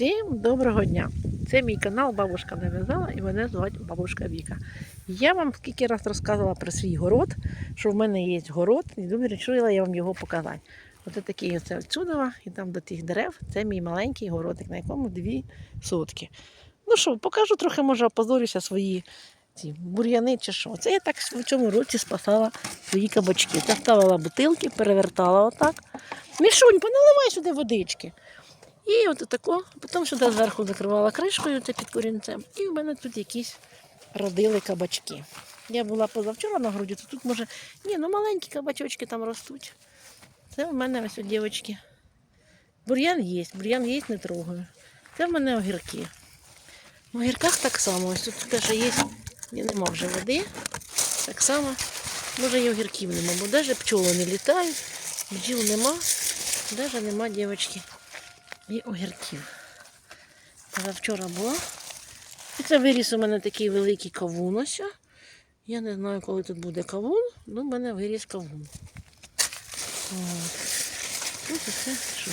Всім доброго дня! Це мій канал Бабушка нав'язала і мене звати Бабушка Віка. Я вам скільки раз розказувала про свій город, що в мене є город, і вирішила я вам його показати. Оце такий оце отсюдова, і там до тих дерев це мій маленький городик, на якому дві сотки. Ну що, покажу трохи, може, опозорюся свої ці бур'яни чи що. Це я так в цьому році спасала свої кабачки. Це ставила бутилки, перевертала отак. Мішунь, поналивай сюди водички. І от тако, потім сюди зверху закривала кришкою, це під корінцем. І в мене тут якісь родили кабачки. Я була позавчора на груді, то тут може. Ні, ну маленькі кабачочки там ростуть. Це в мене ось, дівчатки. Бур'ян є, бур'ян є, не трогаю. Це в мене огірки. В огірках так само. Ось тут теж є, нема вже води. Так само, може і огірків нема, бо навіть пчоли не літають, бджіл нема, навіть нема, дівчатки і огірків. Це вчора була. І це виріс у мене такий великий кавун ось. Я не знаю, коли тут буде кавун, але в мене виріс кавун. От. Ось це що?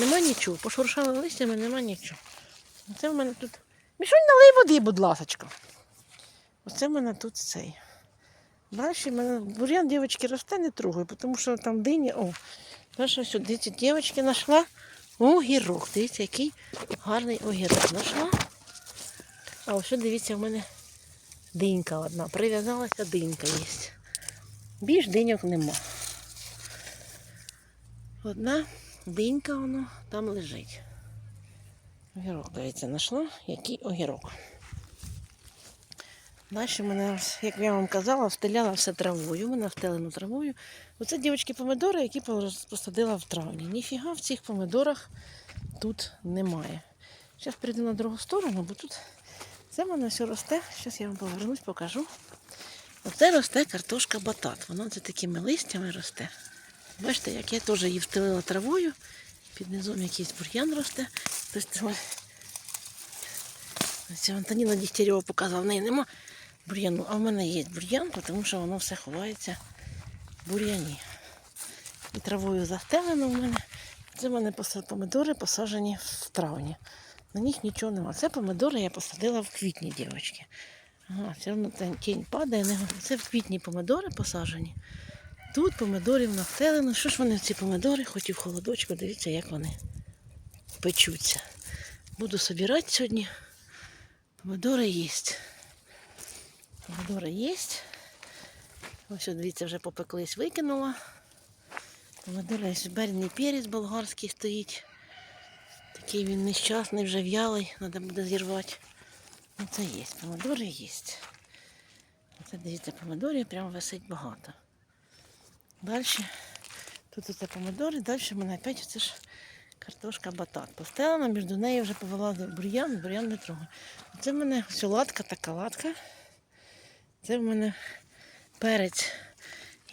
Нема нічого. Пошуршали листями, нема нічого. Оце в мене тут. Мішунь налий води, будь ласочка. Оце в мене тут цей. Далі в мене бур'ян дівчатки росте, не трогаю, тому що там дині. О, перше сюди дівчатки знайшла. Огірок. Дивіться, який гарний огірок знайшла. А ось дивіться, в мене динька одна. Прив'язалася динька є. Більш диньок нема. Одна динька воно там лежить. Огірок, дивіться, знайшла, який огірок. Далі мене, як я вам казала, встеляла все травою. Мене встелено травою. Оце дівчатки помидори, які посадила в травні. Ніфіга в цих помидорах тут немає. Зараз прийду на другу сторону, бо тут це в мене все росте. Зараз я вам повернусь, покажу. Оце росте картошка батат. Вона це такими листями росте. Бачите, як я теж її встелила травою. Під низом якийсь бур'ян росте. Тобто, ось, Антоніна Дігтярьова показала, в неї нема бур'яну, а в мене є бур'ян, тому що воно все ховається в бур'яні. І травою застелено в мене. Це в мене помидори посаджені в травні. На них нічого немає. Це помидори я посадила в квітні, дівчатки. Ага, все одно тінь падає. Це в квітні помидори посаджені. Тут помидорів настелено. Що ж вони ці помидори, хоч і в холодочку, дивіться, як вони печуться. Буду собирати сьогодні. Помидори їсть. Помидори є. Ось, дивіться, вже попеклись, викинула. Помидори, ось берний перець болгарський стоїть. Такий він нещасний, вже в'ялий, треба буде зірвати. Ну це є, помидори є. Оце дивіться, помидорів прямо висить багато. Далі, тут оце помидори, далі в мене опять оце ж картошка батат. Постелена, між нею вже повилазив бур'ян, бур'ян не трогає. Це в мене латка така латка. Це в мене перець,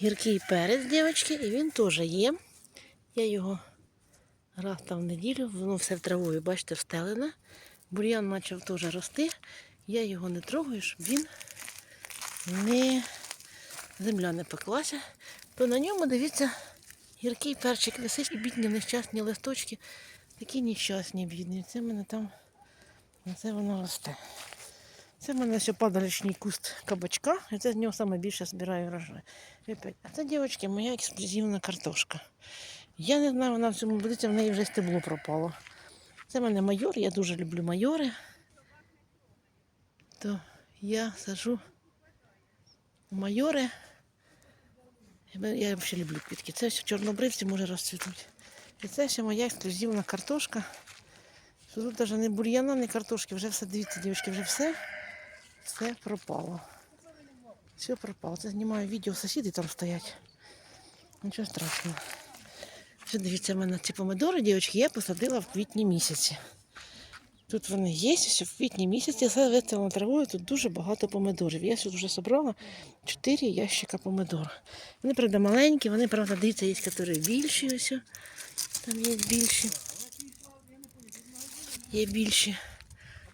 гіркий перець, дівчатки, і він теж є. Я його раз там в неділю, воно все в травою, бачите, встелене. Бур'ян почав теж рости. Я його не трогаю, щоб він не земля не пеклася. То на ньому, дивіться, гіркий перчик висить і бідні нещасні листочки. Такі нещасні, бідні. Це в мене там, це воно росте. Це в мене ще падалічний куст кабачка, і це з нього саме більше збираю врожай. А це, дівчатки, моя ексклюзивна картошка. Я не знаю, вона в цьому будеться, в неї вже стебло пропало. Це в мене майор, я дуже люблю майори. То я сажу майори. Я взагалі люблю квітки. Це все чорнобривці може розцвітуть. І це ще моя ексклюзивна картошка. Тут навіть не бур'яна, не картошки, вже все, дивіться, дівчатки, вже все, все пропало. Все пропало. Це знімаю відео, сусіди там стоять. Нічого страшного. Все, дивіться, в мене ці помидори, дівчатки, я посадила в квітні місяці. Тут вони є, ось в квітні місяці виставила травою, тут дуже багато помидорів. Я сюди вже зібрала 4 ящика помидор. Вони, правда, маленькі, вони, правда, дивіться, є, які більші ось. Там є більші. Є більші.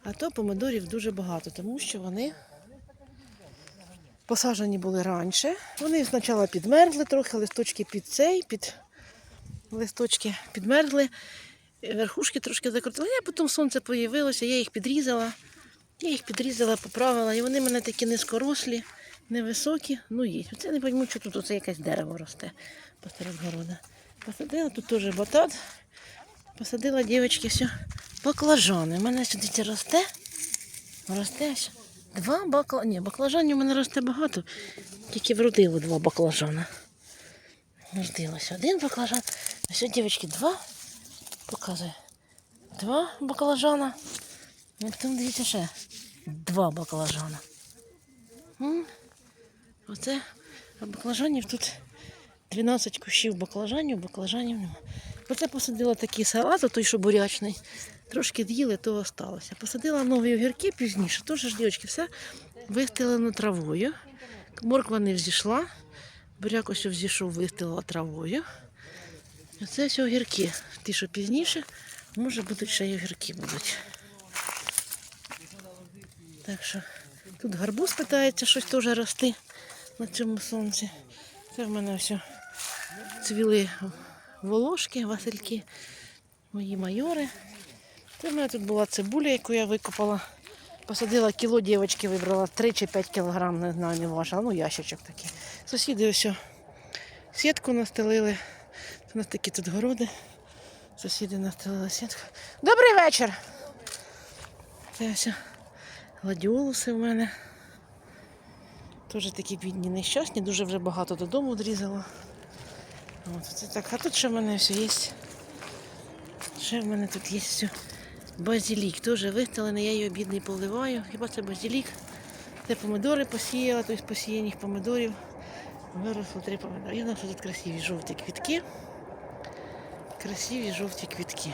А то помидорів дуже багато, тому що вони посаджені були раніше. Вони спочатку підмерзли трохи, листочки під цей, під листочки підмерзли. верхушки трошки закрутила. Я потім сонце появилося, я їх підрізала. Я їх підрізала, поправила, і вони мене такі низькорослі, невисокі, ну є. Оце не пойму, що тут оце якесь дерево росте посеред города. Посадила тут теж батат. Посадила дівчатки все. Баклажани. У мене сюди росте. Росте ось. Два баклажани. Ні, баклажанів у мене росте багато. Тільки вродило два баклажана. Вродилося один баклажан. А сьогодні, дівчатки, два. Показує. Два баклажана. І потім дивіться ще. Два баклажана. Оце а баклажанів тут 12 кущів баклажанів, баклажанів нема. Оце посадила такий салат, той, що бурячний. Трошки з'їли, то осталося. Посадила нові огірки пізніше. Тож ж, дівчатки, все вистелено травою. Морква не взійшла. Буряк ось взійшов, вистелила травою. Оце все огірки. Ті, що пізніше, може будуть ще й огірки будуть. Так що тут гарбуз питається щось теж рости на цьому сонці. Це в мене все цвіли волошки, васильки, мої майори. Це в мене тут була цибуля, яку я викопала. Посадила кіло дівчатки, вибрала 3 чи 5 кілограм, не знаю, не важила, ну ящичок такий. Сусіди ось сітку настелили. У нас такі тут городи. Сусіди настелили сітку. Добрий вечір! Це ось гладіолуси в мене. Теж такі бідні нещасні, дуже вже багато додому відрізала. От, це так. А тут ще в мене все є. Ще в мене тут є все. Базилік теж вистелений, я його бідний поливаю. Хіба це базилік? Це помидори посіяла, тобто посіяних помидорів. Виросло три помидори. І у нас тут красиві жовті квітки. Красиві жовті квітки.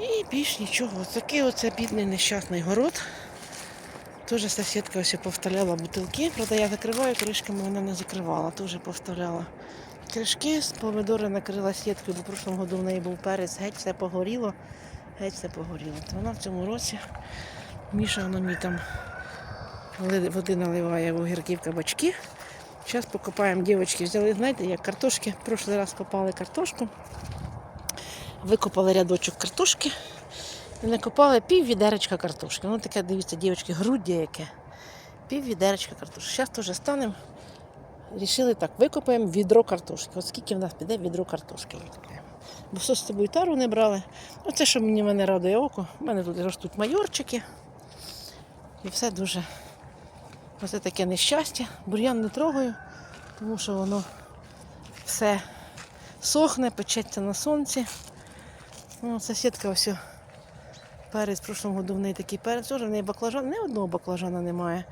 І більш нічого. Такий оце бідний нещасний город. Теж сусідка ось повставляла бутилки. Правда, я закриваю, кришками вона не закривала. Теж повставляла кришки, з помидори накрила сіткою, бо в прошлому году в неї був перець, геть все погоріло. Геть все погоріло. То вона в цьому році Міша воно мені там води наливає в огірки в кабачки. Зараз покопаємо дівчатки. Взяли, знаєте, як картошки. В прошлий раз копали картошку. Викопали рядочок картошки. І накопали пів відеречка картошки. Ну таке, дивіться, дівчатки, груддя яке. Пів відеречка картошки. Зараз теж станемо. Рішили так, викопаємо відро картошки. От скільки в нас піде відро картошки викопаємо. Бо все з собою тару не брали. Оце, що мені мене радує око. У мене тут ростуть майорчики. І все дуже. Оце таке нещастя. Бур'ян не трогаю, тому що воно все сохне, печеться на сонці. Ну, сусідка ось перець в прошлому году в неї такий перець, теж в неї баклажан, не одного баклажана немає.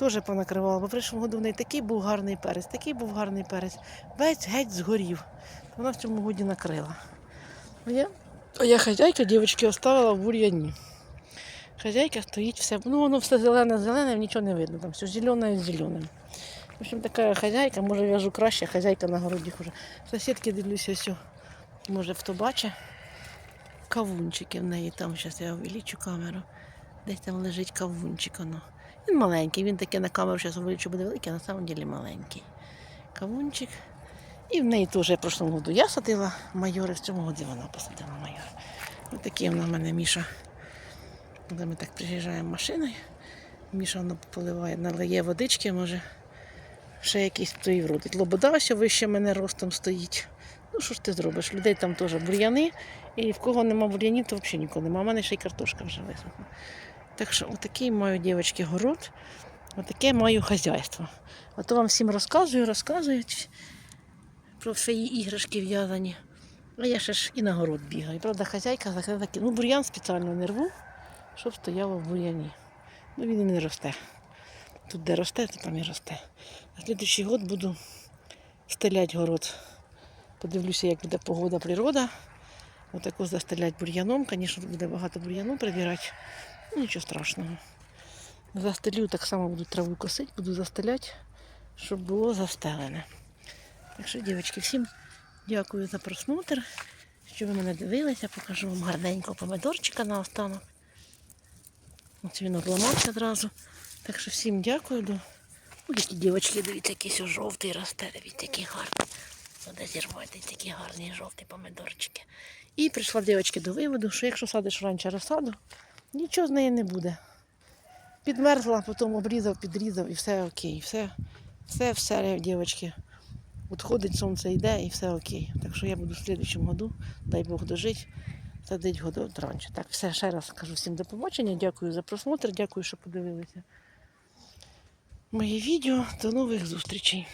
Теж понакривала, бо в прошлому году в неї такий був гарний перець, такий був гарний перець. Весь геть згорів. Вона в цьому годі накрила. А я, а я хазяйка дівчатки оставила в бур'яні. Хазяйка стоїть все, ну воно все зелене-зелене, нічого не видно, там все зелене з зеленим. В общем, така хазяйка, може в'яжу краще, хазяйка на городі хуже. Сусідки дивлюся, все, може хто бачить. Кавунчики в неї там, зараз я увеличу камеру. Десь там лежить кавунчик. Воно. Він маленький, він таке на камеру зараз увеличу буде великий, а на самом деле маленький. Кавунчик. І в неї теж в прошлому году я садила майори, в цьому году вона посадила майори. Ось такий вона в мене Міша. Коли ми так приїжджаємо машиною, Міша воно поливає, налиє водички, може ще якийсь той вродить. Лобода ось вище мене ростом стоїть. Ну що ж ти зробиш? Людей там теж бур'яни, і в кого нема бур'янів, то взагалі нікого нема. У мене ще й картошка вже висохла. Так що отакий маю дівчатки город, отаке маю хазяйство. А то вам всім розказую, розказують про свої іграшки в'язані. А я ще ж і на город бігаю. Правда, хазяйка закрила. Ну, бур'ян спеціально не рву, щоб стояло в бур'яні. Ну він і не росте. Тут де росте, то там і росте. На слідуючий год буду стеляти город. Подивлюся, як буде погода, природа. Отаку застелять бур'яном. Звісно, буде багато бур'яну прибирати. Ну, нічого страшного. Застелю, так само буду траву косити, буду застеляти, щоб було застелене. Так що, дівчатки, всім дякую за просмотр. Що ви мене дивилися, покажу вам гарненького помидорчика на останок. Ось він обламався одразу. Так що всім дякую. До... Ой, які дівчатки, дивіться, якийсь ось жовтий росте, дивіться, який гарний. Треба зірвати такі гарні жовті помидорчики. І прийшла дівчатки до виводу, що якщо садиш раніше розсаду, нічого з неї не буде. Підмерзла, потім обрізав, підрізав і все окей. Все, все, все, дівчатки. Відходить сонце йде і все окей. Так що я буду в слідчому году, дай Бог дожити, садить году раніше. Так, все, ще раз кажу всім до побачення. Дякую за просмотр, дякую, що подивилися моє відео. До нових зустрічей.